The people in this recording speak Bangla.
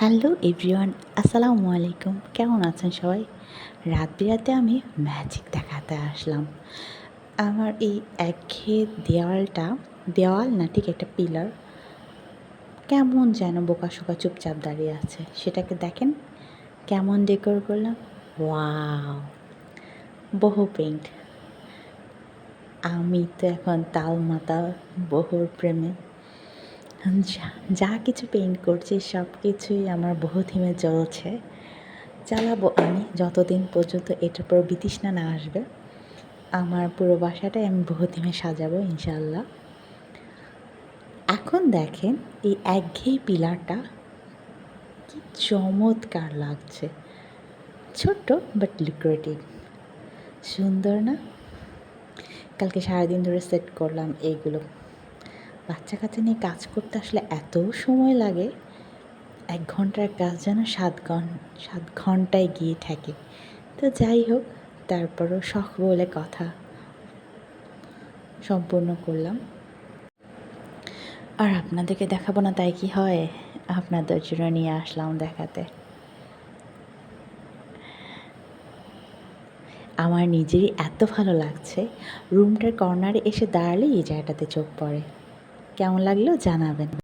হ্যালো এভরিওয়ান, আসসালামু আলাইকুম। কেমন আছেন সবাই? রাত বিরাতে আমি ম্যাজিক দেখাতে আসলাম। আমার এই একঘেয়ে দেওয়ালটা দেওয়াল না, ঠিক একটা পিলার কেমন যেন বোকাশোকা চুপচাপ দাঁড়িয়ে আছে। সেটাকে দেখেন, কেমন ডেকোর করলাম? ওয়াও বহু পেইন্ট আমি তো এখন তাল মাতা বহুর প্রেমে। যা যা কিছু পেইন্ট করছি সব কিছুই আমার বহু থিমে চলছে চালাবো আমি যতদিন পর্যন্ত এটার পর বিতৃষ্ণা না আসবে। আমার পুরো বাসাটাই আমি বহু থিমে সাজাবো ইনশাল্লাহ এখন দেখেন এই একঘেয়ে পিলারটা কি চমৎকার লাগছে। ছোট্ট বাট লিকুরেটিভ সুন্দর না? কালকে সারাদিন ধরে সেট করলাম এইগুলো। বাচ্চা কাচ্চা নিয়ে কাজ করতে আসলে এত সময় লাগে। এক ঘণ্টার কাজ যেন সাত ঘন, সাত ঘন্টায় গিয়ে থাকে। তো যাই হোক, তারপরও শখ বলে কথা সম্পূর্ণ করলাম। আর আপনাদেরকে দেখাবো না তাই কি হয়, আপনাদের জন্য নিয়ে আসলাম দেখাতে। আমার নিজেরই এত ভালো লাগছে। রুমটার কর্নারে এসে দাঁড়ালেই এই জায়গাটাতে চোখ পড়ে। কেমন লাগলো জানাবেন